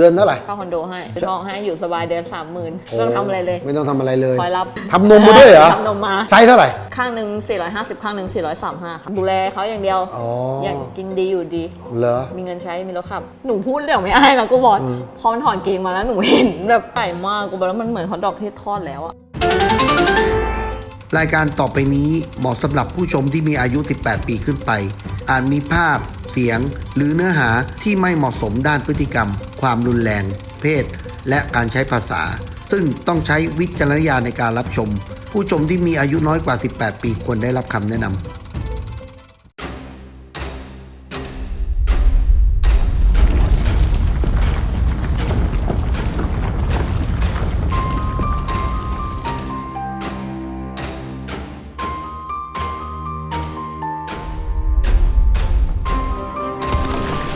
เดือนเท่าไหร่เข้าคอนโดให้ซื้อทองให้อยู่สบายเดือนสามหมื่นไม่ต้องทำอะไรเลย ไม่ต้องทำอะไรเลยคอยรับทำนมมาด้วยเหรอทำนมมาไซส์เท่าไหร่ ข้างหนึ่ง450 ข้างหนึ่ง435ค่ะดูแลเขาอย่างเดียวอ๋ออยากกินดีอยู่ดีเหรอมีเงินใช้มีรถขับ หนูพูดเรื่องไม่อายนะกูบอกพอมันถอนเกงมาแล้วหนูเห็นแบบใหญ่มากกูบอกแล้วมันเหมือนฮอทดอกที่ทอดแล้วอะรายการต่อไปนี้เหมาะสำหรับผู้ชมที่มีอายุ 18 ปีขึ้นไป อาจมีภาพ เสียง หรือเนื้อหาที่ไม่เหมาะสมด้านพฤติกรรม ความรุนแรง เพศ และการใช้ภาษา ซึ่งต้องใช้วิจารณญาณในการรับชม ผู้ชมที่มีอายุน้อยกว่า 18 ปีควรได้รับคำแนะนำ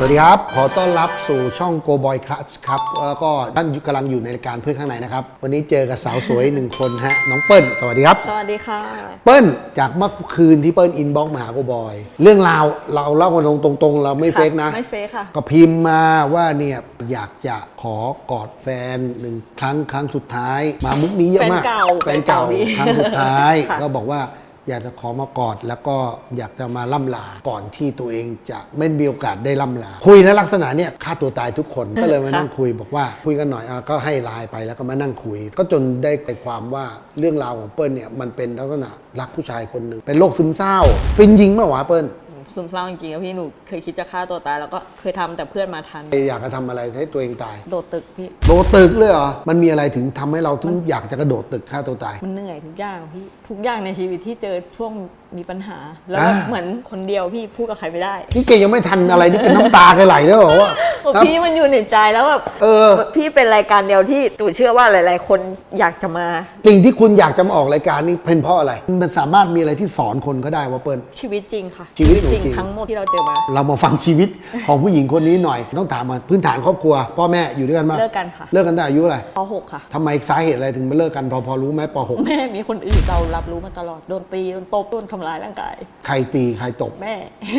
สวัสดีครับ ขอต้อนรับสู่ช่อง Go Boy Clutch ครับ แล้วก็ท่านกำลังอยู่ในรายการเพื่อนข้างในนะครับ วันนี้เจอกับสาวสวยหนึ่งคนฮะ น้องเปิ้ล สวัสดีครับ สวัสดีค่ะ เปิ้ล จากเมื่อคืนที่เปิ้ลอินบ็อกมาหาโกบอยเรื่องราวเราเล่ากันตรงๆ เราไม่เฟกนะ ไม่เฟกค่ะ ก็พิมพ์มาว่าเนี่ยอยากจะขอกอดแฟนหนึ่งครั้งครั้งสุดท้าย มามุกนี้เยอะมาก แฟนเก่า แฟนเก่าแฟนเก่าพี่ครั้งสุดท้ายค่ะก็บอกว่า อยากจะขอมากอด แล้วก็อยากจะมาล่ำลาก่อนที่ตัวเองจะไม่มีโอกาสได้ล่ำลา คุยในลักษณะเนี่ยฆ่าตัวตายทุกคนก็เลยมานั่งคุยบอกว่าคุยกันหน่อยอะก็ให้ไลน์ไปแล้วก็มานั่งคุย ก็จนได้ใจความว่าเรื่องราวของเปิ้ลเนี่ยมันเป็นลักษณะรักผู้ชายคนหนึ่งเป็นโรคซึมเศร้า เป็นยิงเมื่อวะเปิ้ล ซึมเศร้าจริงๆอะพี่หนูเคยคิดจะฆ่าตัวตายแล้วก็เคยทำแต่เพื่อนมาทัน อยากจะทำอะไรให้ตัวเองตาย โดดตึกพี่ โดดตึกเลยเหรอ มันมีอะไรถึงทำให้เราถึงอยากจะกระโดดตึกฆ่าตัวตาย มันเหนื่อยทุกอย่างพี่ทุกอย่างในชีวิตที่เจอช่วงมีปัญหา แล้วก็อ่า เหมือนคนเดียวพี่พูดกับใครไม่ได้นี่เกยังไม่ทันอะไรนี่จะน้ำตาแกไหลแล้วเหรอวะบอกครับพี่มันอยู่ในใจแล้วแบบเออ พี่เป็นรายการเดียวที่หนูเชื่อว่าหลาย ๆ คนอยากจะมาสิ่งที่คุณอยากจะมาออกรายการนี้เป็นเพราะอะไร มันสามารถมีอะไรที่สอนคนก็ได้ว่าเปิ้ล ชีวิตจริงค่ะชีวิตหนูจริงจริง ทั้งหมดที่เราเจอมาเรามาฟังชีวิตของผู้หญิงคนนี้หน่อย ต้องถามมาพื้นฐานครอบครัว พ่อแม่อยู่ด้วยกันมาเลิกกันค่ะเลิกกันตั้งแต่อายุอะไรป .6 ค่ะ ทำไมสาเหตุอะไรถึงมาเลิกกันพอพอรู้ไหมป .6 แม่มีคนอื่นเรารับรู้มาตลอด โดนตี โดนตบ โดนทำร้ายร่างกาย ใครตีใครตบแม่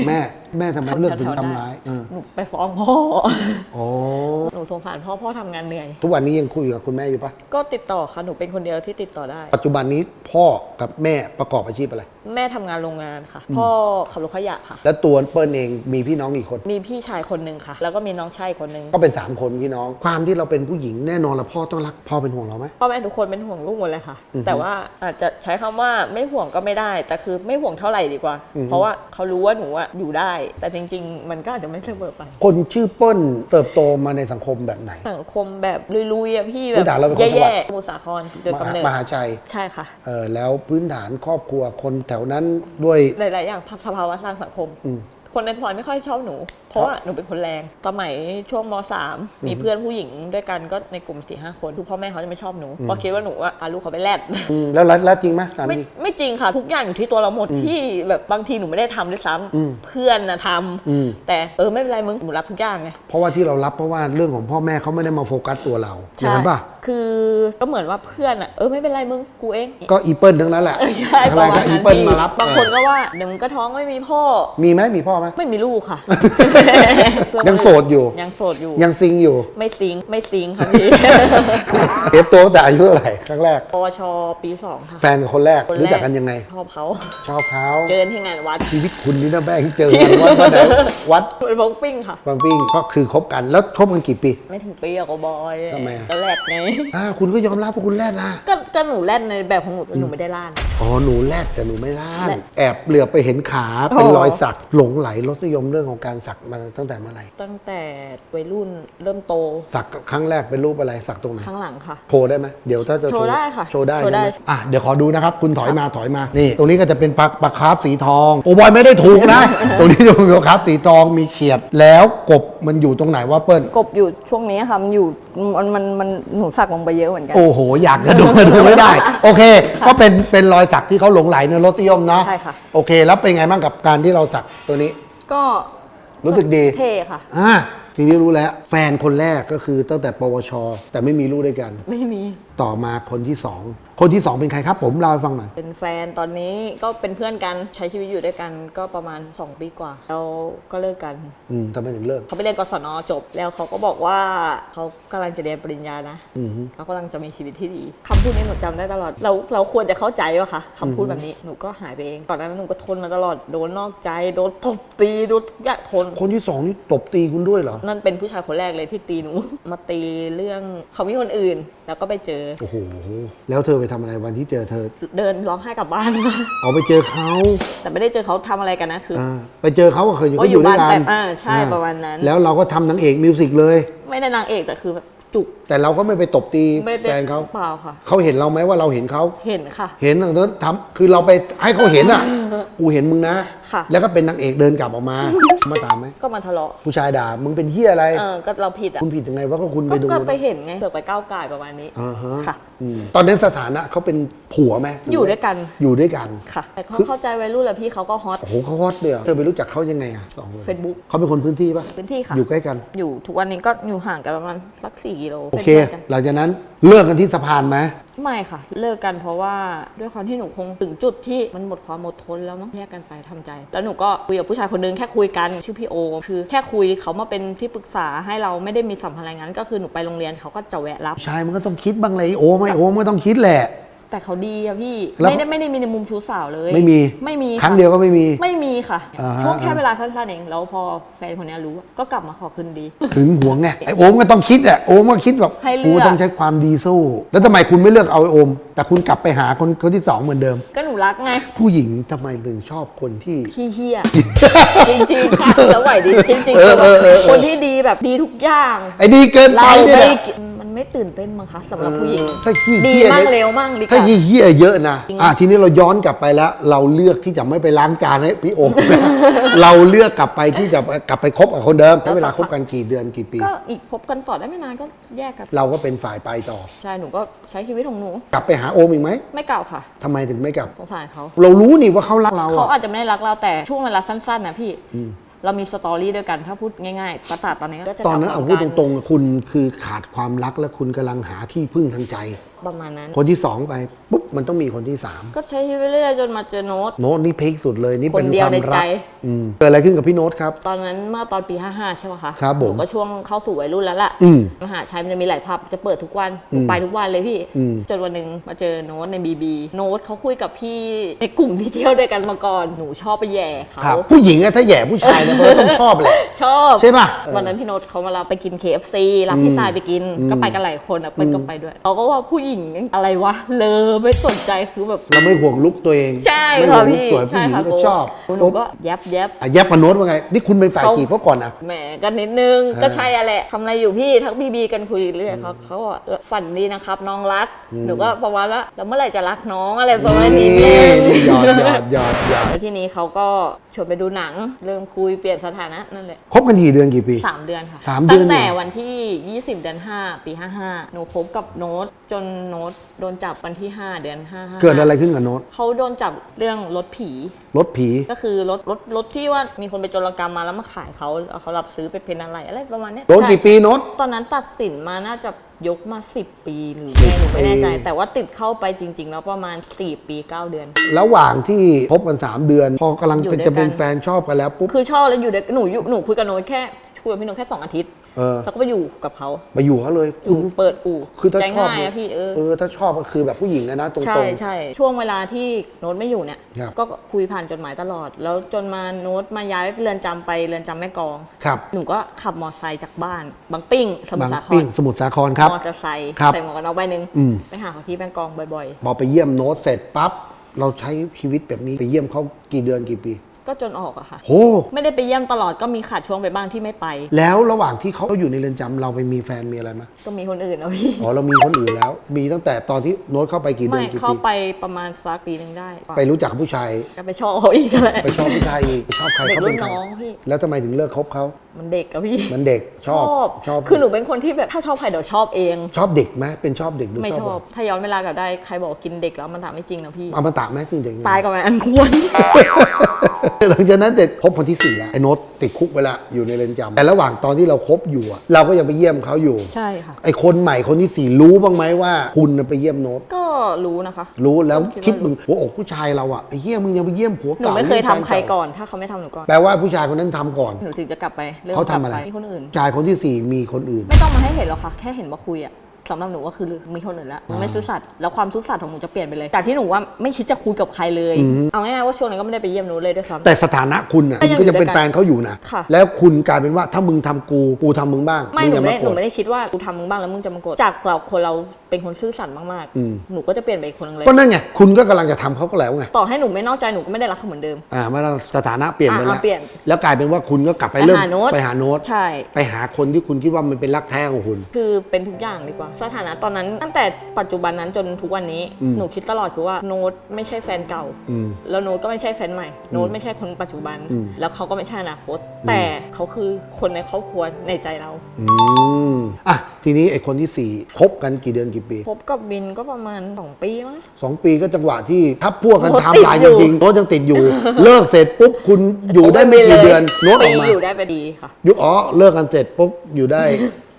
แม่ แม่ทำไมเลิกถึงแถวๆทำร้ายเออหนูไปฟ้องพ่อ โอ้หนูสงสารพ่อพ่อทำงานเหนื่อย ทุกวันนี้ยังคุยกับคุณแม่อยู่ปะก็ติดต่อค่ะ หนูเป็นคนเดียวที่ติดต่อได้ ปัจจุบันนี้พ่อกับแม่ประกอบอาชีพอะไร แม่ทำงานโรงงานค่ะ พ่อขับรถขยะค่ะ แล้วตัวเปิ้ลเองมีพี่น้องกี่คน มีพี่ชายคนหนึ่งค่ะ แล้วก็มีน้องชายคนหนึ่งก็เป็น3คนพี่น้อง ความที่เราเป็นผู้หญิงแน่นอนละพ่อต้องรักพ่อเป็นห่วงเราไหมพ่อแม่ทุกคนเป็นห่วงลูกหมดเลยค่ะ แต่ว่าอาจจะใช้คำว่าไม่ห่วงก็ไม่ได้แต่คือไม่ห่วงเท่าไหร่ดีกว่า เพราะว่าเขารู้ว่าหนูอะอยู่ได้ แต่จริง ๆ มันก็อาจจะไม่เสมอไป คนชื่อเปิ้ลเติบโตมาในสังคมแบบไหน สังคมแบบลุยๆอะพี่แบพื้บนฐานเราเป็นคนจังหวัด แย่ๆสมุทรสาครโดยมกำหาเนิดมหาชัยใช่ค่ะ เออแล้วพื้นฐานครอบครัวคนแถวนั้นด้วย หลายๆอย่างสภาวะทางสังคมอืม คนในซอยไม่ค่อยชอบหนู เพราะว่าหนูเป็นคนแรงสมัยช่วงม .3 มีเพื่อนผู้หญิงด้วยกันก็ในกลุ่มสี่ห้าคนทุกพ่อแม่เขาจะไม่ชอบหนูเพราะคิดว่าหนูว่าอาลูกเขาไปแลดอืมแล้วแล้วแล้วจริงไหมสาไม่มีไม่จริงค่ะ ทุกอย่างอยู่ที่ตัวเราหมดที่แบบบางทีหนูไม่ได้ทำด้วยซ้ำเพื่อนนะทอืมำแต่เออไม่เป็นไรมึงหนูรับทุกอย่างไงเพราะว่าที่เรารับเพราะว่าเรื่องของพ่อแม่เขาไม่ได้มาโฟกัสตัวเราอย่างนั้นป่ะคือก็เหมือนว่าเพื่อนอะเออไม่เป็นไรมึงกูเองก็อีเปิ้ลทั้งนั้นแหละเออใช่อะไรประก็มาณอีนั้นเปิ้ลพี่มารับบางคนก็ว่าเดี๋ยวมึงก็ท้องไม่มีพ่อ มีไหมมีพ่อไหมไม่มีลูกค่ะ ยังโสดอยู่ยังโสดอยู่ยังซิงอยู่ ไม่ซิงค์ไม่ซิงค์ค่ะพี่เก็บตัวตั้งแต่อายุเท่าไหร่ครั้งแรกปวชปีสองค่ะแฟนคนแรกคนแรรู้จักกันยังไงชอบเขาชอบเขาเจอกันที่งานวัดชีวิตคุณนี่นะแม่งเจอกันวัดวัดไหนวัดเป็นวงปิ้งค่ะบางปิ้งก็คือคบกันแล้วคบกันกี่ปี ไม่ถึงปีอะก็บอยทำไมอะก็แรกไงอ่าคุณก็ยอมรับว่าคุณแรดนะก็ก็หนูแล่นในแบบของหนูหนูไม่ได้ล่าน อ๋อหนูแรดแต่หนูไม่ล่านแรดแอบเหลือบไปเห็นขาเป็นอ๋อรอยสักหลงไหลรสนิยมเรื่องของการสักมาตั้งแต่เมื่อไหร่ตั้งแต่วัยรุ่นเริ่มโต สักครั้งแรกเป็นรูปอะไรสักตรงไหนข้างหลังค่ะ โชว์ได้ไหมเดี๋ยวถ้าจะโชว์ได้ค่ะโชว์ได้โชว์ได้ ใช่ไหมอะเดี๋ยวขอดูนะครับ คุณถอยมาถอยมานี่ ตรงนี้ก็จะเป็นปลาปลาคาร์ฟสีทอง โอ้บอยไม่ได้ถูกนะ ตรงนี้จะเป็นปลาคาร์ฟสีทองมีเขียดแล้วกบมันอยู่ตรงไหนว่าเปิ้ล กบอยู่ช่วงนี้ค่ะมันอยู่มันมันมันหนูสักลงไปเยอะเหมือนกัน โอ้โห อยากจะดูดูไม่ได้ โอเค ก็เป็นเป็นรอยสักที่เขาหลงไหลในรสนิยมเนาะใช่ค่ะ โอเค แล้วเป็นไงบ้างกับการที่เราสักตัวนี้ ก็รู้สึกดี เท่ค่ะ อ่าทีนี้รู้แล้ว แฟนคนแรกก็คือตั้งแต่ปวช แต่ไม่มีลูกด้วยกัน ไม่มี ต่อมาคนที่สองคนที่สองเป็นใครครับ ผมเล่าให้ฟังหน่อยเป็นแฟนตอนนี้ก็เป็นเพื่อนกันใช้ชีวิตอยู่ด้วยกันก็ประมาณ 2 ปีกว่า แล้วก็เลิกกัน อืมทำไมถึงเลิกเขาไปเรียนกศนจบ แล้วเขาก็บอกว่าเขากำลังจะเรียนปริญญานะอือฮึ เขากำลังจะมีชีวิตที่ดีคำพูดนี้หนูจำได้ตลอด เราเราควรจะเข้าใจว่าค่ะคำพูดแบบนี้หนูก็หายไปเองก่อนหน้านั้นหนูก็ทนมาตลอดโดนนอกใจโดนตบตีโดนทุกอย่างทน คนที่สองนี่ตบตีคุณด้วยเหรอ นั่นเป็นผู้ชายคนแรกเลยที่ตีหนู มาตีเรื่องเขามีคนอื่น แล้วก็ไปเจอโอ้โห แล้วเธอไปทำอะไรวันที่เจอเธอ เดินร้องไห้กลับบ้าน เอาไปเจอเขาแต่ไม่ได้เจอเขาทำอะไรกันนะคืออ่าไปเจอเขาก็เคยอยู่ก็ก็ออยู่ยู่ด้วยกันบ้านแบบอ่าใช่ประมาณนั้น แล้วเราก็ทำนางเอกมิวสิกเลย ไม่ได้นางเอกแต่คือแบบจุก แต่เราก็ไม่ไปตบตีไม่ได้แฟนเขาเปล่าค่ะ เขาเห็นเราไหมว่าเราเห็นเขาเห็นค่ะ เห็นอย่างนั้นทำคือเราไปให้เขาเห็นอะ กูเห็นมึงนะ ค่ะ แล้วก็เป็นนางเอกเดินกลับออกมา มาตามไหมก็มาทะเลาะผู้ชายด่ามึงเป็นเฮียอะไร เออก็เราผิดอะคุณผิดยังไงว่าก็คุณไปก็ดูก็ไปนะเห็นไงเสือกไปก้าวไก่ายประมาณนี้อ่าฮะค่ะ อืมตอนนั้นสถานะเขาเป็นผัวไหมอยู่ด้วยกันอยู่ด้วยกัน ค่ะ แต่เขาคือเข้าใจวัยรุ่นแหละพี่เขาก็ฮอต โอ้โหเขาฮอตเลยเหรอเธอไปรู้จักเขายังไงอะสองคน Facebook เขาเป็นคนพื้นที่ปะพื้นที่ค่ะ อยู่ใกล้กัน อยู่ทุกวันนี้ก็อยู่ห่างกันประมาณสักสี่กิโลโอเคป็นพื่นกันหลังจากนั้นเลิกกันที่สะพานไหมไม่ค่ะ เลิกกันเพราะว่าด้วยความที่หนูคงถึงจุดที่มันหมดความอดทนแล้วมั้งแยกกันไปทำใจ แล้วหนูก็คุยกับผู้ชายคนนึงแค่คุยกันชื่อพี่โอคือแค่คุยเขามาเป็นที่ปรึกษาให้เราไม่ได้มีสัมพันธ์อะไรงั้น ก็คือหนูไปโรงเรียนเขาก็จะแวะรับผู้ชายมันก็ต้องคิดบ้างเลยโอ้ไม่โอ้มันก็ต้องคิดแหละ แต่เขาดีอะพี่ แล้วไม่ได้ไม่ได้มีในมุมชู้สาวเลย ไม่มีไม่มีครั้งะเดียวก็ไม่มี ไม่มีค่ะอ่าฮะ ช่วงแค่เวลาสั้นๆเองแล้วพอแฟนคนเนี้ยรู้ก็กลับมาขอคืนดี ถึงหวงไงไอ้โอมก็ต้องคิดอะโอมก็คิดแบบให้เลือก กูต้องใช้ความดีสู้แล้วทำไมคุณไม่เลือกเอาไอ้โอม แต่คุณกลับไปหาคนคนที่สองเหมือนเดิม ก็หนูรักไงผู้หญิงทำไมถึงชอบคนที่ ขี้เหี้ยจริงๆค่ะแล้วไหวดีจริงๆเออเออเออคนที่ดีแบบดีทุกอย่างไอ้ดีเกินไปเราเนี่ยไม่แหละมัน ไม่ตื่นเต้นมั้งคะสำหรับผู้หญิงเออถ้าขี้ดีเหี้ยมั่งนี่เร็วมั่งดีกถ้าว่าเหี้ยๆเยอะนะจริงอะทีนี้เราย้อนกลับไปแล้ว เราเลือกที่จะไม่ไปล้างจานให้พี่โอมนะ เราเลือกกลับไปที่จะกลับไปคบกับคนเดิมใช้เวลาคบกันกี่เดือนกี่ปี ก็อีกพบกันต่อได้ไม่นานก็แยกกันเราก็เป็นฝ่ายไปต่อ ใช่หนูก็ใช้ชีวิตของหนู กลับไปหาโอมอีกไหมไม่เก่าค่ะ ทำไมถึงไม่กลับ สงสารเขา เรารู้นี่ว่าเขารักเราเขาอะอาจจะไม่ได้รักเราแต่ช่วงเวลาสั้นๆนะพี่ เรามีสตอรี่ด้วยกันถ้าพูดง่ายๆภาษาตอนนี้ก็จะตอนนั้นจับเอาขพูดกัตรงๆคุณคือขาดความรักและคุณกำลังหาที่พึ่งทางใจ ประมาณนั้น คนที่สองไปปุ๊บมันต้องมีคนที่สามก็ใช้ชีวิตเรื่อยๆจนมาเจอโน้ต โน้ตนี่พีคสุดเลยนี่เป็นคนเดีคยววามในรัใจกอืมเกิดอะไรขึ้นกับพี่โน้ตครับ ตอนนั้นเมื่อตอนปี 55 ใช่ไหมคะครับผมหนูก็ช่วงเข้าสู่วัยรุ่นแล้วล่ะอืมมหาชัยมันจะมีหลายผับจะเปิดทุกวันหนูไปทุกวันเลยพี่ อืม จนวันหนึ่งมาเจอโน้ตในบีบีโน้ตเขาคุยกับพี่ในกลุ่มที่เที่ยวด้วยกันมาก่อนหนูชอบไปแย่ครัเขาบ ผู้หญิงอะถ้าแหย่ผู้ชายเนี่ยมันก็ต้องชอบแหละ ชอบใช่ป่ะเออ วันนั้นพี่โน้ตเขามาเราไปกิน KFC รับพี่สายไปกินก็ไปกันหลายคนอะเปิ้ลก็ไปด้วยเขาก็ว่าผู้หญิงอะไรวะเลอไม่สนใจคือแบบ เราไม่ห่วงลุกตัวเอง ใช่ไม่ห่ค่ะวงลุกพี่สวยผู้ใช่หญิงค่ะก็ชอบหนูก็แยบแยบอะแยบกับโน้ตว่าไง นี่คุณเป็นฝ่ายเขาจีบเขาก่อนนะแหมกันนิดนึงเออก็ใช่อะแหละทำอะไรอยู่พี่ทั้งบีบีกันคุยเรื่อยเขาเขาบอกฝันดีนะครับ น้องรักหนูก็ประมาณว่าแล้วเมื่อไหร่จะรักน้องอะไรประมาณนี้นี่เองนี่หยอดหยอดหยอดหยอดแล้วทีนี้เขาก็ชวนไปดูหนังเริ่มคุยเปลี่ยนสถานะนั่นแหละคบกันกี่เดือนกี่ปีสามเดือนค่ะสามเดือนตั้งแต่เนี่ยวันที่ 20เดือน5 ปี 55 หนูคบกับโน้ตจนโน้ตโดนจับวันที่ 5 เดือน5เกิดอะไรขึ้นกับโน้ตเขาโดนจับเรื่องรถผีรถผี ก็คือรถรถรถที่ว่ามีคนไปโจรกรรมมาแล้วมาขายเขาเอาเขารับซื้อไปเป็นอะไรอะไรประมาณเนี้ยโดนกี่ใช่ปีโน้ต ตอนนั้นตัดสินมาน่าจะยกมา 10 ปีหรือแม่หนูไม่แน่ใจ ปี แต่ว่าติดเข้าไปจริง ๆ แล้วประมาณ 4 ปี 9 เดือน ระหว่างที่คบกัน 3 เดือน พอกำลังอยู่เป็นด้วยจะเป็นกันแฟนชอบกันแล้วปุ๊บ คือชอบแล้วอยู่เด็กหนูอยู่หนูคุยกับโน้ตแค่คุยกับพี่โน้ตแค่ 2 อาทิตย์ เออ แล้วก็ไปอยู่กับเขาไปอยู่เขาเลยอคุณยู่เปิดอู่คือถ้าใจชอบง่ายอะพี่เออ เออถ้าชอบก็คือแบบผู้หญิงอะนะตรง ใช่ๆใช่ช่วงเวลาที่โน้ตไม่อยู่เนี่ย ครับก็คุยผ่านจดหมายตลอด แล้วจนมาโน้ตมาย้ายเรือนจำไปเรือนจำแม่กลองครับ หนูก็ขับมอเตอร์ไซค์จากบ้านบางปิ้งสมุทบางรสาครปิ้งสมุทรสาครครับ มอเตอร์ไซค์ครับใส่หมวกกันน็อกใบหนึ่งอืม ไปหาเขาที่แม่กลองบ่อยพอไปเยี่ยมโน้ตเสร็จปั๊บเราใช้ชีวิตแบบนี้ไปเยี่ยมเขากี่เดือนกี่ปีๆ ก็จนออกอะค่ะ โห ไม่ได้ไปเยี่ยมตลอดก็มีขาดช่วงไปบ้างที่ไม่ไป แล้วระหว่างที่เขาอยู่ในเรือนจำเราไปมีแฟนมีอะไรไหมก็มีคนอื่นเอาพี่อ๋อเรามีคนอื่นแล้ว มีตั้งแต่ตอนที่โน้ตเข้าไปกี่เดือไม่นกี่เข้าปีไปประมาณสักปีหนึ่งได้ไปรู้จักกับผู้ชาย ก็ไปชอบเขาอีกแหละ ไปชอบผู้ชายอีกไปชอบใครเด็กเขารุ่เป็นนใครน้องพี่ แล้วทำไมถึงเลิกคบเขามันเด็กอะพี่มันเด็กชอบชอบคือหนูเป็นคนที่แบบถ้าชอบใครเดี๋ยวชอบเอง ชอบเด็กไหมเป็นชอบเด็กหรือไม่ชชอบอบถ้าย้อนเวลากลับได้ใครบอกกินเด็กแล้วมันถามไม่จริงนะพี่ อมตะไหมจริงๆตายกับแม่อันควรหลังจากนั้นเสร็จคบคนที่สี่แล้ว ไอ้โน้ตติดคุกไปละอยู่ในเรือนจำแต่ระหว่างตอนที่เราคบอยู่อะเราก็ยังไปเยี่ยมเขาอยู่ ใช่ค่ะ ไอ้คนใหม่คนที่สี่รู้บ้างไหมว่า คุณน่ะไปเยี่ยมโน้ตก็รู้นะคะ รู้แล้วคิคิดดว่ามึงหัวอกผู้ชายเราอะไอ้เหี้ยมึงยังไปเยี่ยมผัวหนูเก่าไม่เคยทำแฟนใครเาก่อน ถ้าเขาไม่ทำหนูก่อน แปลว่าผู้ชายคนนั้นทำก่อน หนูถึงจะกลับไปริ่มเขาทำอะไรกลับปมีคนอื่นชายคนที่สี่มีคนอื่น ไม่ต้องมาให้เห็นหรอกค่ะ แค่เห็นว่าคุยอะ สำหรับหนูก็คือมีคนอื่นแล้วหนูไม่ซื่อสัตย์แล้วความซื่อสัตย์ของหนูจะเปลี่ยนไปเลยจากที่หนูว่าไม่คิดจะคุยกับใครเลย เอาง่ายๆว่าช่วงนั้นก็ไม่ได้ไปเยี่ยมหนูเลยด้วยซ้ำ แต่สถานะคุณอะก็คุณยังก็ยังเป็นอยู่ด้วยกันแฟนเขาอยู่นะ ค่ะ แล้วคุณกลายเป็นว่าถ้ามึงทำกู กูทำมึงบ้างไม่งหนูอย่าไม่มาได้โกหรนูธไม่ได้คิดว่ากูทำมึงบ้างแล้วมึงจะมาโกรธจากเราคนเรา เป็นคนซื่อสัตย์มากอืม ๆ หนูก็จะเปลี่ยนไปอีกคนนึงเลย ก็นั่นไงคุณก็กำลังจะทำเขาก็แล้วไงต่อให้หนูไม่นอกใจหนูก็ไม่ได้รักเขาเหมือนเดิม อ่ามาสถานะเปลี่ยนไปอ่าแล้วอ่าเปลี่ยน แล้วกลายเป็นว่าคุณก็กลับไปเริ่มไปหาโน้ตไปหาโน้ตใช่ ไปหาคนที่คุณคิดว่ามันเป็นรักแท้ของคุณ คือเป็นทุกอย่างดีกว่า สถานะตอนนั้น ตั้งแต่ปัจจุบันนั้นจนทุกวันนี้ อืม หนูคิดตลอดคือว่าโน้ตไม่ใช่แฟนเก่า อืม แล้วโน้ตก็ไม่ใช่แฟนใหม่ โน้ตไม่ใช่คนปัจจุบัน อืม แล้วเขาก็ไม่ใช่อนาคต แต่เขาคือคนในครอบครัวในใจเรา อืมอะทีนี้ไอ้คนที่สี่คบกันกี่เดือนกี่ปีพบกับบินก็ประมาณ 2 ปีมั้งสองปีก็จังหวะที่ถ้าพวกกันโน้ตไทำลายติจดอยู่ริงๆโน้ตยังติดอยู่ เลิกเสร็จปุ๊บคุณอยู่ได้ไม่กี่เดือนโน้ตออกมาปีอยู่ได้ไปดีค่ะอยู่อ๋อเลิกกันเสร็จปุ๊บอยู่ได้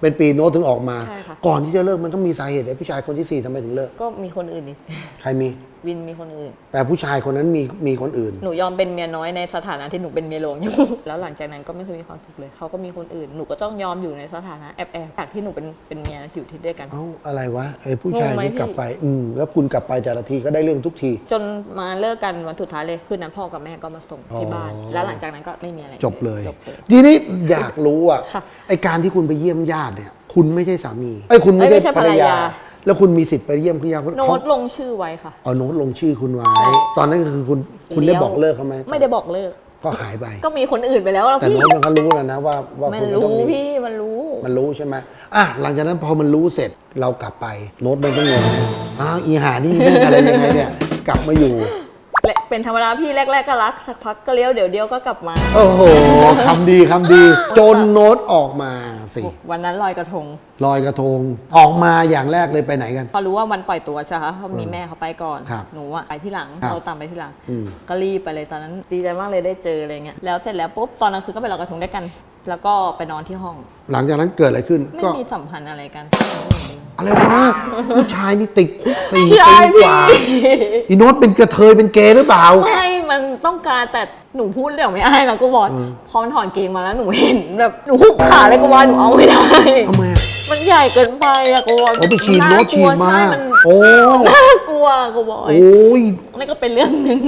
เป็นปีโน้ตถึงออกมาใช่ค่ะก่อนที่จะเลิกมันต้องมีสาเหตุไอ้ผู้ชายคนที่สี่ทำไมถึงเลิกก็มีคนอื่นอีกใครมี วินมีคนอื่น แต่ผู้ชายคนนั้นมีมีคนอื่น หนูยอมเป็นเมียน้อยในสถานะที่หนูเป็นเมียหลวงอยู่ แล้วหลังจากนั้นก็ไม่เคยมีความสุขเลย เขาก็มีคนอื่น หนูก็ต้องยอมอยู่ในสถานะแอบแอบจากที่หนูเป็นเป็นเมียอยู่ที่ด้วยกัน เอ้าอะไรวะไอ้ผู้ชายงงไหมนี่ กลับพี่ไป อืมแล้วคุณกลับไปแต่ละทีก็ได้เรื่องทุกที จนมาเลิกกันวันสุดท้ายเลยคืนนั้นพ่อกับแม่ก็มาส่งที่บ้าน อ๋อ แล้วหลังจากนั้นก็ไม่มีอะไรจบเลย จบเลย ทีนี้อยากรู้อะค่ะไอการที่คุณไปเยี่ยมญาติเนี่ย คุณไม่ใช่สามีไอ้ยคุณไม่เอ้ยใช่ไม่ใช่ภรรยาภรรยา แล้วคุณมีสิทธิ์ไปเยี่ยมคุณยาโน้เขาตลงชื่อไว้ค่ะ เอาโน้ตลงชื่อคุณไว้ใช่ตอนนั้นคือคุณคุณได้บอกเลิกเขาไหมไม่ได้บอกเลิก ก็หายไป ก็มีคนอื่นไปแล้วแล้วแต่พี่โน้ตมันก็รู้แล้วนะว่าว่ามันคุณจะรู้ต้องมีพี่มันรู้ มันรู้ใช่ไหมอะ หลังจากนั้นพอมันรู้เสร็จเรากลับไป โน้ตมันก็งงอ้าวอีหานี่แม่งอะไรยังไงเนี่ย กลับมาอยู่ และเป็นธรรมดาพี่แรก ๆก็รัก สักพักก็เลี้ยวเดี๋ยวเดียวก็กลับมา โอ้โหคำดีคำดี จนโน้ตออกมาสิวันนั้นลอยกระทง ลอยกระทง ออกมาอย่างแรกเลยไปไหนกัน พอรู้ว่าวันปล่อยตัวใช่ไหมคะเขามีแม่เขาไปก่อน ครับหนูอะไปที่หลังครับเราตามไปที่หลัง อืม ก็รีบไปเลยตอนนั้นดีใจมากเลยได้เจออะไรเงี้ยแล้วเสร็จแล้วปุ๊บตอนนั้นคือก็ไปลอยกระทงด้วยกัน แล้วก็ไปนอนที่ห้อง หลังจากนั้นเกิดอะไรขึ้นไม่ก็มีสัมพันธ์อะไรกัน อะไรวะผู้ชายนี่ติดคุกสี่ใช่ปีกพี่ ว่าอีโน้ตเป็นกระเทยเป็นเกย์หรือเปล่า ไม่มันต้องการแต่หนูพูดเรื่องไม่อายนะกูบอกพอมันถอนเกงมาแล้วหนูเห็นแบบหนูหุบขาเลยกูว่าหนูเอาไม่ได้ ทำไมอะมันใหญ่เกินไปอะกูบอกโอ้ไปฉีดโน้ตฉีดมา ใช่มันโอ้ น่าก ลัวกูบอกโอ้ยนั่นก็เป็นเรื่องหนึ่ง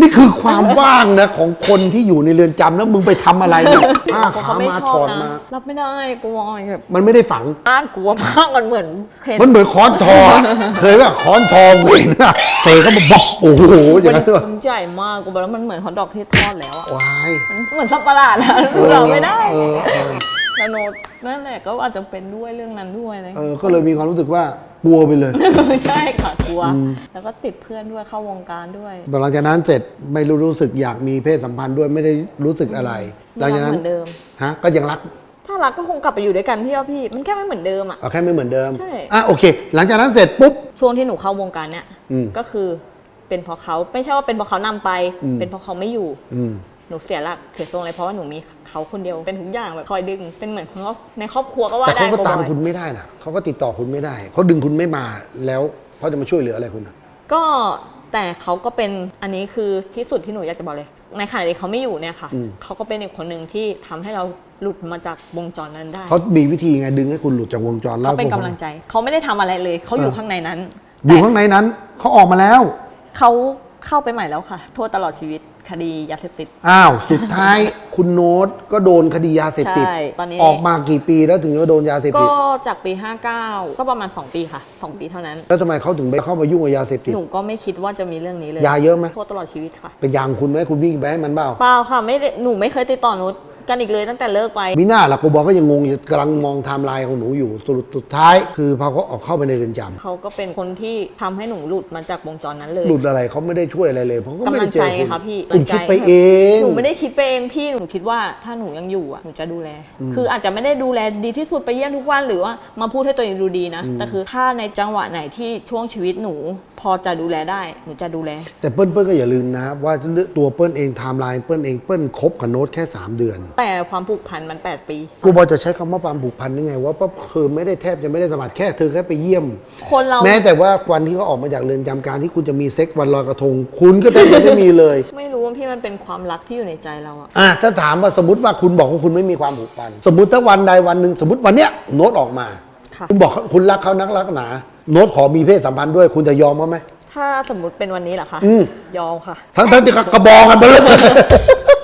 นี่คือความว่างนะของคนที่อยู่ในเรือนจำแล้วมึงไปทำอะไรเนี่ยอ้าเขาขาไม่มาชถอบอดนะมา รับไม่ได้กูบอกแบบมันไม่ได้ฝัง น่ากลัวมากมันเหมือนเคนมันเหมือนค้อนทองอะเคยว่าค้อนทองเห็นอะเตะเข้ามาบอกโอ้โหอย่างนั้นเลยมันใหญ่มากกูบอกแล้วมันเหมือนฮอทดอกที่ทอดแล้วอะว้ายมันเหมือนสับประหลาดนะรู้เราไม่ได้เออเออแล้วโน้ตนั่นแหละก็อาจจะเป็นด้วยเรื่องนั้นด้วยอะไรเออก็เลยมีความรู้สึกว่า กลัวไปเลยไม่ใช่ค่ะกลัว แล้วก็ติดเพื่อนด้วยเข้าวงการด้วยหลังจากนั้นเสร็จไม่รู้รู้สึกอยากมีเพศสัมพันธ์ด้วยไม่ได้รู้สึกอะไร หลังจากนั้นเหมือนเดิมฮะก็ยังรัก ถ้ารักก็คงกลับไปอยู่ด้วยกันพี่ว่าพี่ มันแค่ไม่เหมือนเดิมอะเอาแค่ไม่เหมือนเดิมใช่อะโอเค หลังจากนั้นเสร็จปุ๊บช่วงที่หนูเข้าวงการเนี่ยอืมก็คือเป็นเพราะเขาไม่ใช่ว่าเป็นเพราะเขานำไปอืมเป็นเพราะเขาไม่อยู่อืมห นูเสียหลักเสียทรงเลยเพราะว่าหนูมีเขาคนเดียวเป็นทุกอย่างแบบคอยดึงเป็นเหมือนคนในครอบครัวก็ว่าแต่ได้เขาก็ตามบอยคุณไม่ได้นะเขาก็ติดต่อคุณไม่ได้เขาดึงคุณไม่มาแล้วเขาจะมาช่วยเหลืออะไรคุณนะก็แต่เขาก็เป็นอันนี้คือที่สุดที่หนูอยากจะบอกเลย ในขณะที่เขาไม่อยู่เนี่ยค่ะเขาก็เป็นอีกคนหนึ่งที่ทำให้เราหลุดมาจากวงจรนั้นได้เขามีวิธีไงดึงให้คุณหลุดจากวงจรเขาเป็นให้ผมกำลังใจ เขาไม่ได้ทำอะไรเลย เขาอยู่เออข้างในนั้น อยู่แต่ข้างในนั้นเขาออกมาแล้ว เขาเข้าไปใหม่แล้วค่ะ โทษตลอดชีวิต คดียาเสพติด อ้าว สุดท้าย คุณโน้ตก็โดนคดียาเสพติด ใช่ตอนนี้ ออกมากี่ปีแล้วถึงจะโดนยาเสพก็ติด จากปี 59 ก็ประมาณ 2 ปีค่ะ 2 ปีเท่านั้น แล้วทำไมเขาถึงไปเข้ามายุ่งกับยาเสพติด หนูก็ไม่คิดว่าจะมีเรื่องนี้เลยยาเยอะไหม โทษตลอดชีวิตค่ะ เป็นยางคุณไหมคุณวิ่งไปให้มันเปล่า เปล่าค่ะไม่ได้หนูไม่เคยติดต่อนุช กันอีกเลยตั้งแต่เลิกไป มีหน้าละกูบอกก็ยังงงอยู่กำลังมองไทม์ไลน์ของหนูอยู่สรุปสุดท้าย คือพอเขาออกเข้าไปในเรือนจำเขาก็เป็นคนที่ทำให้หนูหลุดมาจากวงจรนั้นเลยหลุดอะไรเขาไม่ได้ช่วยอะไรเลยเพราะเขาไม่กำลัได้งเจใจอคุณค่ะพี่คุณกำลังใจคิดไปเอง หนูไม่ได้คิดไปเองพี่หนูคิดว่าถ้าหนูยังอยู่อะหนูจะดูแล คืออาจจะไม่ได้ดูแลดีที่สุดไปเยี่ยมทุกวันหรือว่ามาพูดให้ตัวเองดูดีนะแต่คือถ้าในจังหวะไหนที่ช่วงชีวิตหนู พอจะดูแลได้ หนูจะดูแล แต่เปิ้ลเปิ้ลก็อย่าลืมนะว่าตัวเปิ้ลเองไทม์ไลน์เปิ้ลเองเปิ้ลคบกับโน้ตแค่ 3 เดือนแต่ความผูกพันมัน 8 ปี กูบอกจะใช้คำว่าความผูกพันยังไงว่าเพราะเธอไม่ได้แทบจะไม่ได้สมัครแค่เธอแค่ไปเยี่ยม คนเราแม้แต่ว่าวันที่เขาออกมาจากเรือนจำการที่คุณจะมีเซ็กวันลอยกระทง คุณก็แทบจะไม่มีเลย ไม่รู้ว่าพี่มันเป็นความรักที่อยู่ในใจเราอะอะถ้าถามว่าสมมติว่าคุณบอกว่าคุณไม่มีความผูกพัน สมมติถ้าวันใดวันหนึ่งสมมติวันเนี้ยโน้ตออกมา ค่ะ คุณบอกคุณรักเขานักรักหนา โน้ตขอมีเพศสัมพันธ์ด้วย คุณจะยอมเขาไหม ถ้าสมมุติเป็นวันนี้เหรอคะอืม ยอมค่ะ ทั้งทั้งที่กระบองกันไปเลยใช่ค่ะโอ้ย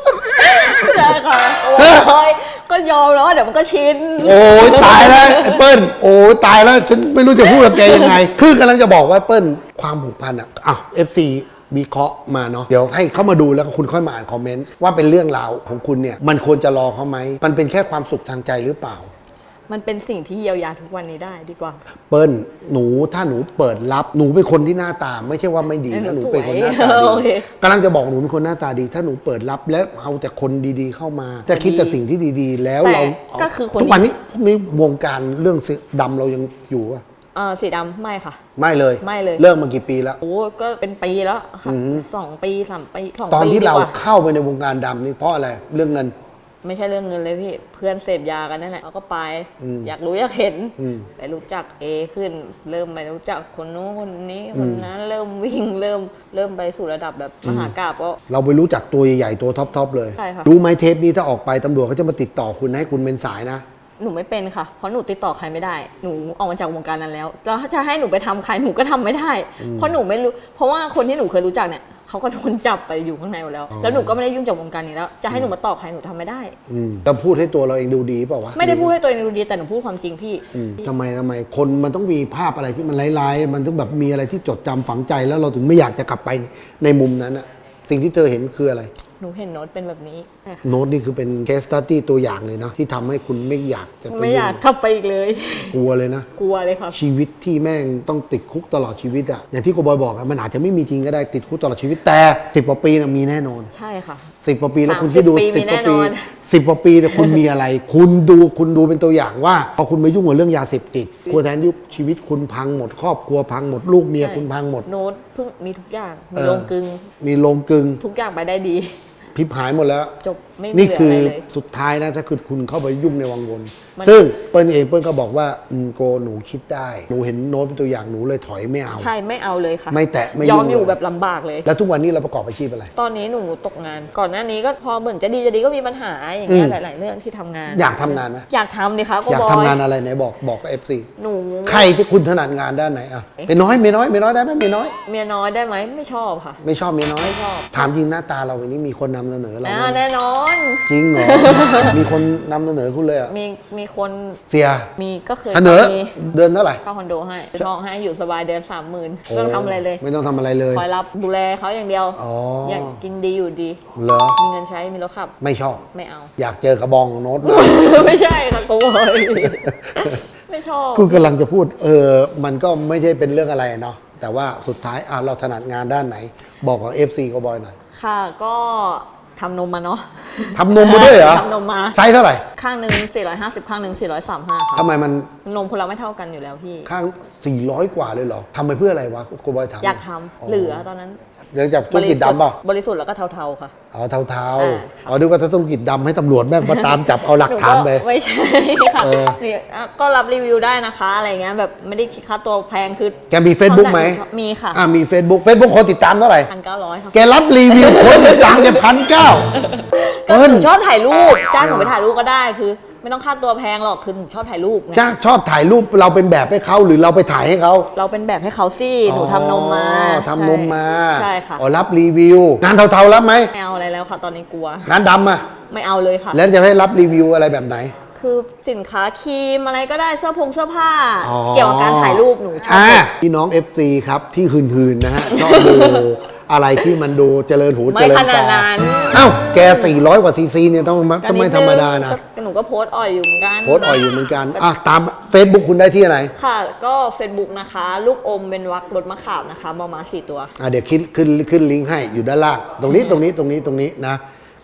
ก็ยอมแล้วเดี๋ยวมันก็ชิน โอ้ยตายแล้วไอ้เปิ้ลโอ้ยตายแล้ว ฉันไม่รู้จะพูดกับแกยังไง คือกำลังจะบอกว่าเปิ้ลความผูกพันอะอ้าวเอฟซีวิเคราะห์มาเนาะเดี๋ยวให้เข้ามาดูแล้วก็คุณค่อยมาอ่านคอมเมนต์ว่าเป็นเรื่องราวของคุณเนี่ยมันควรจะรอเขาไหมมันเป็นแค่ความสุขทางใจหรือเปล่า มันเป็นสิ่งที่เยียวยาทุกวันนี้ได้ดีกว่า เปิ้ลหนูถ้าหนูเปิดรับหนูเป็นคนที่หน้าตา ไม่ใช่ว่าไม่ดีเออนะหหนูนูเป็นคนสวยหน้าตาดีโอเคกำลังจะบอกหนูเป็นคนหน้าตาดี ถ้าหนูเปิดรับและเอาแต่คนดีๆเข้ามา จะคิดแต่สิ่งที่ดีๆ แล้วแต่เราก็คือคนทุกวันนี้พวกนี้วงการเรื่องสีดำเรายังอยู่ปะเออสีดำไม่ค่ะ ไม่เลยไม่เลย เลิกมากี่ปีแล้วโอ้ก็เป็นปีแล้วค่ะสองปีสามปีสองตอนปีที่ดีเรากว่าเข้าไปในวงการดำนี่เพราะอะไรเรื่องเงิน ไม่ใช่เรื่องเงินเลยพี่ เพื่อนเสพยากันนั่นแหละเขาก็ไปอยากรู้อยากเห็นอืม ไปรู้จักเอขึ้น เริ่มไปรู้จักคนนู้นคนนี้คนนั้นเริ่มวิ่งเริ่มเริ่มไปสู่ระดับแบบมหากราบก็ เราไปรู้จักตัวใหญ่ๆตัวท็อปๆเลย ใช่ค่ะ รู้ไหมเทปนี้ถ้าออกไปตำรวจเขาจะมาติดต่อคุณให้คุณเป็นสายนะ หนูไม่เป็นค่ะ เพราะหนูติดต่อใครไม่ได้ หนูออกมาจากวงการนั้นแล้วแล้วถ้าจะให้หนูไปทำใครหนูก็ทำไม่ได้ เพราะหนูไม่รู้ เพราะว่าคนที่หนูเคยรู้จักเนี่ยเขาก็โดนจับไปอยู่ข้างในหมดแล้ว แล้วหนูก็ไม่ได้ยุ่งจากวงการนี้แล้ว จะให้หนูมาตอบใครหนูทำไม่ได้อืมแต่พูดให้ตัวเราเองดูดีเปล่าวะ ไม่ได้พูดให้ตัวเองดูดีแต่หนูพูดความจริงพี่อืมทำไมทำไม คนมันต้องมีภาพอะไรที่มันร้ายๆ มันต้องแบบมีอะไรที่จดจำฝังใจแล้วเราถึงไม่อยากจะกลับไปในมุมนั้นอะสิ่งที่เธอเห็นคืออะไร หนูเห็นโน้ตเป็นแบบนี้อะโน้ตนี่คือเป็นเคสตัตตี้ตัวอย่างเลยเนาะที่ทำให้คุณไม่อยากจะปไม่อยากงกลับไปอีกเลย กลัวเลยนะ กลัวเลยครับ ชีวิตที่แม่งต้องติดคุกตลอดชีวิตอะอย่างที่โกบอยบอกอะมันอาจจะไม่มีจริงก็ได้ติดคุกตลอดชีวิตแต่สิบกว่าปีนะมีแน่นอนใช่ค่ะ สิบกว่าปีแล้ว30คุณที่ดูปีสิบมีกว่าปีแน่นอน สิบกว่าปีเนี่ยคุณมีอะไร คุณดูคุณดูเป็นตัวอย่างว่าพอคุณมายุ่งกับเรื่องยาเสพติดกลัวแทนยุคชีวิตคุณพังหมด ครอบครัวพังหมดลูกเมียคุณพังหมด โน้ตเพิ่งมีทุกอย่างมีเออ ลงกึงมีโลงกึง ทุกอย่างไปได้ดี พิบหายหมดแล้ว จบ ไม่มีนี่เหลือคืออะไรเลยสุดท้ายนะถ้าคือคุณเข้าไปยุ่งในวังวนมัน ซึ่งเปิ้ลเองเปิ้ลก็บอกว่าอืมโกหนูคิดได้ หนูเห็นโน้ตเป็นตัวอย่างหนูเลยถอยไม่เอา ใช่ไม่เอาเลยค่ะไม่แตะไม่ยอยุ่มงอยู่เลย แบบลำบากเลย แล้วทุกวันนี้เราประกอบอาชีพอะไร ตอนนี้หนูตกงาน ก่อนหน้านี้ก็พอเหมือนจะดีจะดีก็มีปัญหาอย่างเงี้อืยม หลาย ๆ เรื่องที่ทำงาน อยากทำงานไหมอยากทำดิคะก็อยากบอยทำงานอะไรไหนบอกบอกกับเอฟซีหนูใครที่คุณถนัดงานด้านไหนอะเมียน้อยเมียน้อยเมียน้อยได้ไหมเมียน้อย เมียน้อยได้ไหมไม่ชอบค่ะ ไม่ชอบเมียน้อย ไม่ชอบ ถามจริงหน้าตาเราวันนี้มีคนนำเสนอเราอ่าไหมแน่นอนจริงเหรอ มีคนนำเสนอคุณเลยเหรอะ มีมีคนเสีย มีก็เคยเสนอ มีเดือนเท่าไหร่ เข้าคอนโดให้ทองให้อยู่สบายเดือนสามหมื่นไม่ต้องทำอะไรเลย ไม่ต้องทำอะไรเลย คอยรับดูแลเขาอย่างเดียว อ๋ออยากกินดีอยู่ดี เหรอ มีเงินใช้มีรถขับ ไม่ชอบ ไม่เอา อยากเจอกระบองของโน้ตมาก ไม่ใช่ค่ะโกยไม่ชอบ กูกำลังจะพูด เออ มันก็ไม่ใช่เป็นเรื่องอะไรเนาะ แต่ว่าสุดท้ายอะเราถนัดงานด้านไหน บอกกับ FC ก็บอยหน่อย ค่ะก็ ทำนมมาเนาะทำนมมาด้วยเหรอทำนมมา ไซส์เท่าไหร่ ข้างหนึ่ง450 ข้างหนึ่ง435ค่ะทำไมมันนมคนเราไม่เท่ากันอยู่แล้วพี่ ข้าง 400 กว่าเลยเหรอทำไปเพื่ออะไรวะกูบอยถามอยากทำเหลือตอนนั้นเดี๋ ยวจับธุรกิจดำเปล่าบริสุทธิ์แล้วก็เทาๆค่ะอ๋อเทาเทาอ่าอ๋อดูว่าถ้าธุรกิจดำให้ตำรวจแม่งมาตามจับเอาหลักฐานไปนูก็ไม่ใช่ค่ะเออนี่อะก็รับรีวิวได้นะคะ อะไรเงี้ยแบบไม่ได้คิดค่าตัวแพงคือแกมี Facebook ไหมมีค่ะอ่ามี Facebook Facebook คนติดตามเท่าไหร่ พันเก้าร้อยค่ะแกรับรีวิวคนติดตามแกพันเก้าก็เปิ้ลหนูชอบถ่ายรูปจ้างหนูไปถ่ายรูปก็ได้คือ ไม่ต้องค่าตัวแพงหรอกคือหนูชอบถ่ายรูปไงจ้างชอบถ่ายรูปเราเป็นแบบให้เขาหรือเราไปถ่ายให้เขาเราเป็นแบบให้เขาสิหนูทำนมมาอ๋อทำนมมาใช่ค่ะอ๋อรับรีวิว งานเทาๆรับไหมไม่เอาอะไรแล้วค่ะ ตอนนี้กลัว งานดำอะไม่เอาเลยค่ะ แล้วจะให้รับรีวิวอะไรแบบไหน คือสินค้าครีมอะไรก็ได้เสื้อผงเสื้อผ้าอ๋อเกี่ยวกับการถ่ายรูปหนูชอบอ่าหมดพี่น้อง FC ครับที่หืนๆนะฮะชอบดู อะไรที่มันดูเจริญหูไม่เจริญขนาตาดนั้น เอ้าแก 400 กว่าซีซีเนี่ยต้องมาต้องไม่ธรรมดานะก็หนูก็โพสต์อ่อยอยู่เหมือนกันโพสต์อ่อยอยู่เหมือนกันอะตาม Facebook คุณได้ที่ไหนค่ะ ก็ Facebook นะคะ ลูกอมเป็นวักรถมะขามนะคะมอมาสี่ตัว อะเดี๋ยวคิดขึ้นขึ้นลิงก์ให้อยู่ด้านล่าง ตรงนี้ตรงนี้ตรงนี้ตรงนี้นะ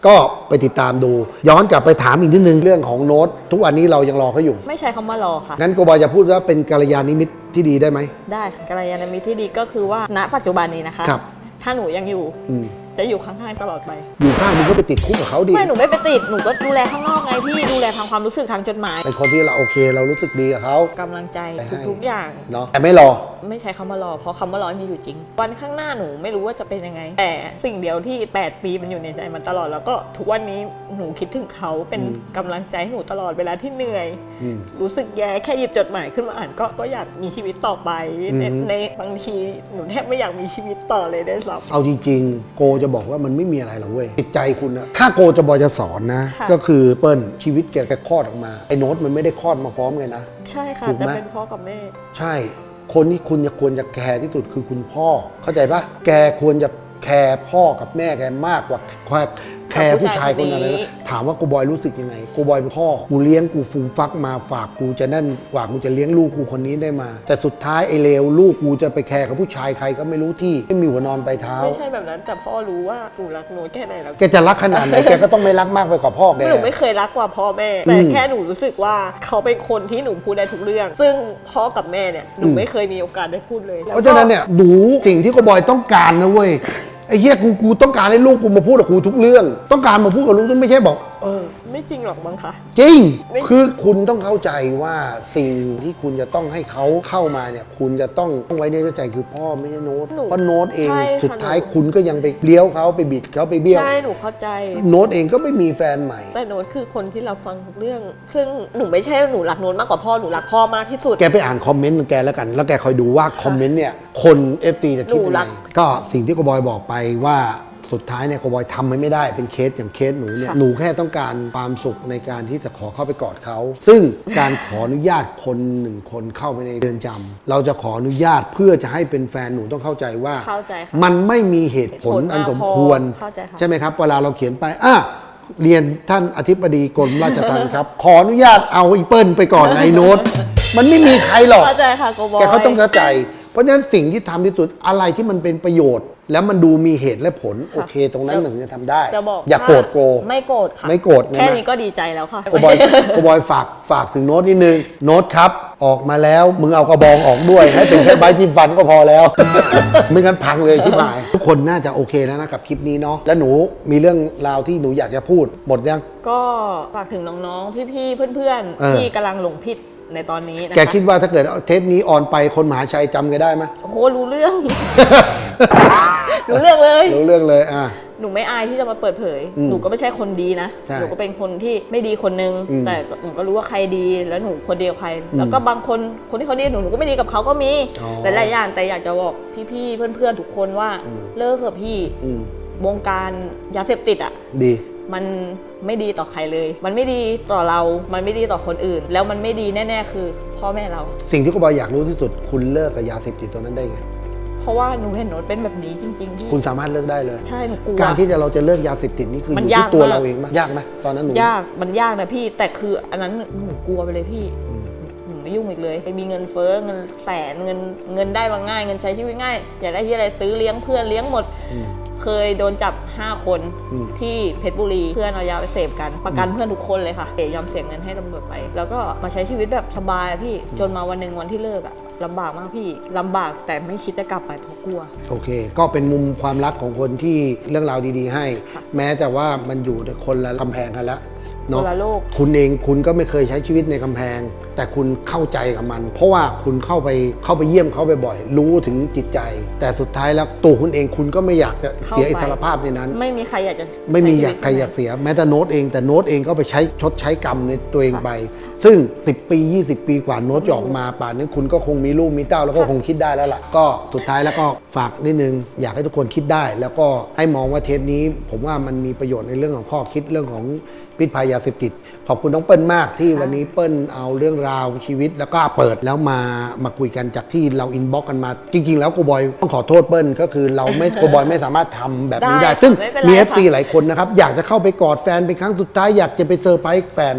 ก็ไปติดตามดู ย้อนกลับไปถามอีกนิดนึงเรื่องของโน้ต ทุกวันนี้เรายังรอเขาอยู่ ไม่ใช้คำว่ารอค่ะ งั้นโกบอยจะพูดว่าเป็นกัลยาณมิตรที่ดีได้ไหม ได้ค่ะกัลยาณมิตรที่ดีก็คือว่าณปัจจุบันนี้นะคะ ครับ ถ้าหนูยังอยู่ อืม จะอยู่ข้างๆตลอดไป อยู่ข้างมึงก็ไปติดคุกกับเขาดิไม่หนูไม่ไปติดหนูก็ดูแลข้างนอกไงพี่ดูแลทางความรู้สึกทางจดหมายเป็นคนที่เราโอเค เรารู้สึกดีกับเขากำลังใจไปให้ทุกๆอย่างเนาะแต่ไม่รอ ไม่ใช้คำว่ารอ เพราะคำว่ารอมีอยู่จริง วันข้างหน้าหนูไม่รู้ว่าจะเป็นยังไง แต่สิ่งเดียวที่ 8 ปีมันอยู่ในใจมันตลอดแล้วก็ทุกวันนี้หนูคิดถึงเขาเป็นกำลังใจให้หนูตลอดเวลาที่เหนื่อยอืมรู้สึกแย่แค่หยิบจดหมายขึ้นมาอ่านก็ก็อยากมีชีวิตต่อไปในอือฮึในบางทีหนูแทบไม่อยากมีชีวิตต่อเลยได้วยซ้ำเอาจริงๆโกจะบอกว่ามันไม่มีอะไรหรอกเว้ยจิตใจคุณนะถ้าโกจะบอยจะสอนนะ ค่ะ ก็คือเปิ้ลชีวิตแกแกคลอดออกมาไอ้โน้ตมันไม่ได้คลอดมาพร้อมกันนะ ใช่ค่ะ ถูกไหม แต่เป็นพ่อกับแม่ ใช่ คนที่คุณจะควรจะแคร์ที่สุดคือคุณพ่อ เข้าใจปะแกควรจะแคร์พ่อกับแม่แกมากกว่าแคร์ แคร์ผู้ชายคนนั้นเลยนะถามว่ากูบอยรู้สึกยังไง กูบอยเป็นพ่อ กูเลี้ยงกูฟูมฟักมาฝากกูจะนั่นกว่ากูจะเลี้ยงลูกกูคนนี้ได้มา แต่สุดท้ายไอ้เลวลูกกูจะไปแคร์กับผู้ชายใครก็ไม่รู้ที่ไม่มีหัวนอนไปลายเท้า ไม่ใช่แบบนั้นแต่พ่อรู้ว่าหนูรักหนูแค่ไหนแล้วแกจะรักขนาดไหนแกก็ต้องไม่รักมากไปกว่าพ่อแกหนูไม่เคยรักกว่าพ่อแม่แต่แค่หนูรู้สึกว่าเขาเป็นคนที่หนูพูดได้ทุกเรื่อง ซึ่งพ่อกับแม่เนี่ยหนูไม่เคยมีโอกาสได้พูดเลยเพราะฉะนั้นเนี่ยหนูสิ่งที่กูบอยต้องการนะเว้ย ไอ้เหี้ยกูกูต้องการให้ลูกกูมาพูดกับกูทุกเรื่อง ต้องการมาพูดกับลูกไม่ใช่บอกเออ ไม่จริงหรอกมั้งคะ จริง ไม่ คือคุณต้องเข้าใจว่าสิ่งที่คุณจะต้องให้เขาเข้ามาเนี่ย คุณจะต้องต้องไว้ในใจคือพ่อไม่ใช่โน้ตหนูเพราะโน้ตเอง ใช่ค่ะสุดท้ายหนู คุณก็ยังไปเลี้ยวเขาไปบิดเขาไปเบี้ยว ใช่หนูเข้าใจ โน้ตเองก็ไม่มีแฟนใหม่ แต่โน้ตคือคนที่เราฟังทุกเรื่อง ซึ่งหนูไม่ใช่หนูรักโน้ตมากกว่าพ่อหนูรักพ่อมากที่สุด แกไปอ่านคอมเมนต์ของแกแล้วกัน แล้วแกคอยดูว่าคอมเมนต์เนี่ย คน FT จะคิดหนูยังรัไงก ก็สิ่งที่กบอยบอกไปว่า สุดท้ายเนี่ยกบอยทำมันไม่ได้เป็นเคสอย่างเคสหนูเนี่ยค่ะหนูแค่ต้องการความสุขในการที่จะขอเข้าไปกอดเขา ซึ่งการขออนุญาตคนหนึ่งคนเข้าไปในเรือนจำเราจะขออนุญาตเพื่อจะให้เป็นแฟนหนูต้องเข้าใจว่า เข้าใจค่ะมันไม่มีเหตุผลเหตุผลอันสมควรเข้าใจค่ะ ใช่ไหมครับ เวลาเราเขียนไปอะเรียนท่านอธิบดีกรมราชทัณฑ์ครับ ขออนุญาตเอาอีเปิลไปก่อนไอโน้ตมันไม่มีใครหรอก เข้าใจค่ะโกบอยแกเขาต้องเข้าใจ เพราะฉะนั้นสิ่งที่ทำที่สุดอะไรที่มันเป็นประโยชน์ แล้วมันดูมีเหตุและผล โอเค ตรงนั้นมันถึงจะทำได้ จะบอกอย่าโกรธโก ไม่โกรธค่ะไม่โกรธนะ แค่นี้ก็ดีใจแล้วค่ะ โกบอยโกบอยฝากฝากถึงโน้ตนิดนึง โน้ตครับ ออกมาแล้ว มึงเอากระบองออกด้วย ให้เป็นแค่ใบจิ้มฟันก็พอแล้ว ไม่งั้นพังเลยชิบหาย ทุกคนน่าจะโอเคแล้วนะกับคลิปนี้เนาะแล้วหนูมีเรื่องราวที่หนูอยากจะพูดหมดยัง ก็ฝากถึงน้องๆ พี่ๆ เพื่อนเออ ๆ ที่กำลังหลงผิด ในตอนนี้นะคะแกคิดว่าถ้าเกิดเทปนี้ออนไปคนมหาชัยจำแกได้ไหม โอ้โหรู้เรื่อง รู้เรื่องเลย รู้เรื่องเลยอะ หนูไม่อายที่จะมาเปิดเผย อืมหนูก็ไม่ใช่คนดีนะ ใช่หนูก็เป็นคนที่ไม่ดีคนนึง อืมแต่หนูก็รู้ว่าใครดี แล้วหนูคนเดียวใครแล้วก็บางคน คนที่เขาดีหนู หนูก็ไม่ดีกับเขาก็มี อ๋อหลายๆอย่าง แต่อยากจะบอกพี่ๆ เพื่อนๆ ทุกคนว่าเลิกเถอะพี่ อืมวงการยาเสพติดอะดี มันไม่ดีต่อใครเลย มันไม่ดีต่อเรา มันไม่ดีต่อคนอื่น แล้วมันไม่ดีแน่ ๆ คือ พ่อแม่เรา สิ่งที่กูบอยอยากรู้ที่สุด คุณเลิกกับยาเสพติดตัวนั้นได้ไง เพราะว่าหนูเห็นโน้ตเป็นแบบนี้จริงๆพี่คุณสามารถเลิกได้เลย ใช่หนูกลัว การที่จะเราจะเลิกยาเสพติดนี่คืออมันยู่ยาที่กตัวมาก เราเองมั้ยยากไหมตอนนั้นหนูยากมันยากนะพี่ แต่คืออันนั้นหนูกลัวไปเลยพี่หนูไม่ยุ่งอีกเลยมีเงินเฟ้อเงินแสนเงินเงินได้มาง่าย เงินใช้ชีวิตง่ายอยากได้ที่อะไรซื้อเลี้ยงเพื่อนเลี้ยงหมด เคยโดนจับ 5 คนอืม ที่เพชรบุรีเพื่อนเอายาไปเสพกันประกันเพื่อนทุกคนเลยค่ะเอ๋ยอมเสียเงินให้ตำรวจไป แล้วก็มาใช้ชีวิตแบบสบายอะพี่จนมาวันหนึ่งวันที่เลิกอะลำบากมากพี่ลำบากแต่ไม่คิดจะกลับไปเพราะกลัว โอเค ก็เป็นมุมความรักของคนที่เรื่องราวดี ๆ ให้ แม้แต่ว่ามันอยู่ในคนละกำแพงกันแล้วเนาะคนละโลก คุณเองคุณก็ไม่เคยใช้ชีวิตในกำแพง แต่คุณเข้าใจกับมัน เพราะว่าคุณเข้าไปเข้าไปเยี่ยมเขาบ่อยๆรู้ถึงจิตใจ แต่สุดท้ายแล้วตัวคุณเองคุณก็ไม่อยากจะเสียเข้าไปอิสรภาพในนั้น ไม่มีใครอยากจะไม่มีใช้อยากชีวิตใครอยากเสียแม้แต่โน้ตเองแต่โน้ตเองก็ไปใช้ชดใช้กรรมในตัวเองไป ซึ่ง 10 ปี 20 ปีกว่าโน้ตจะออกมาป่านนี้คุณก็คงมีลูกมีเต้าแล้วก็คงคิดได้แล้วล่ะก็สุดท้ายแล้วก็ฝากนิดนึงอยากให้ทุกคนคิดได้ แล้วก็ให้มองว่าเทปนี้ ผมว่ามันมีประโยชน์ในเรื่องของข้อคิดเรื่องของพิภัยยาเสพติดขอบคุณน้องเปิ้ลมากที่วันนี้เปิ้ลเอาเรื่องราวชีวิตแล้วก็เปิดแล้วมามาคุยกันจากที่เราอินบ็อกกันมา จริง ๆ แล้วโกบอยต้องขอโทษเปิ้ลก็คือเราไม่โกบอยไม่สามารถทำแบบนี้ได้ได้ค่ะซึ่งไม่เป็นไรมีค่ะ FC หลายคนนะครับ อยากจะเข้าไปกอดแฟนเป็นครั้งสุดท้ายอยากจะไปเซอร์ไพรส์แฟน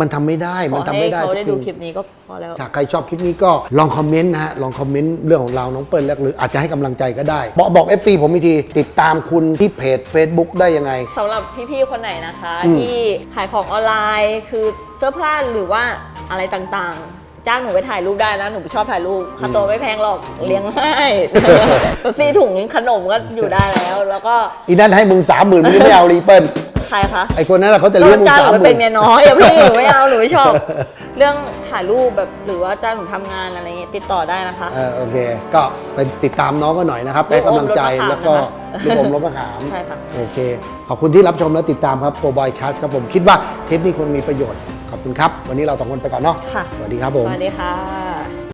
มันทำไม่ได้ขมัอนทำให้ไม่ได้เขาทุได้กดูสิ่งคลิปนี้ก็พอแล้วถ้าใครชอบคลิปนี้ก็ลองคอมเมนต์นะฮะ ลองคอมเมนต์เรื่องของเรา น้องเปิ้ลแล้วหรืออาจจะให้กำลังใจก็ได้ บอกบอก FC ผมอีกที ติดตามคุณที่เพจ Facebook ได้ยังไงสำหรับพี่ๆคนไหนนะคะอืมที่ขายของออนไลน์ คือเสื้อผ้าหรือว่าอะไรต่างๆจ้างหนูไปถ่ายรูปได้นะ หนูชอบถ่ายรูปค่าตัวไม่แพงหรอกเลี้ยงง่ายแบบซี่ถุงขนมก็อยู่ได้แล้ว แล้วก็อีนั่นให้มึงสามหมื่นมึงยังไม่เอารีเปิ้ล ใครคะไอคนนั้นน่ะเขาจะเลี้ยงมึงจ้างสามหนูหไปมื่เป็นนเมียน้อยอย่าพี่หนูไม่เอาหนูไม่ชอบ เรื่องถ่ายรูปแบบหรือว่าจ้างหนูทำงานอะไรเงี้ยติดต่อได้นะคะ เออโอเค ก็ไปติดตามน้องก็หน่อยนะครับให้กำลังใจลูกอมรสมะขามแล้วก็นะคะลูกอมรถมะขามใช่ค่ะ โอเค ขอบคุณที่รับชมและติดตามครับโปรบอยคัสครับผมคิดว่าเทปนี้คงมีประโยชน์ขอบคุณครับ วันนี้เราสองคนไปก่อนเนาะค่ะสวัสดีครับผมสวัสดีค่ะ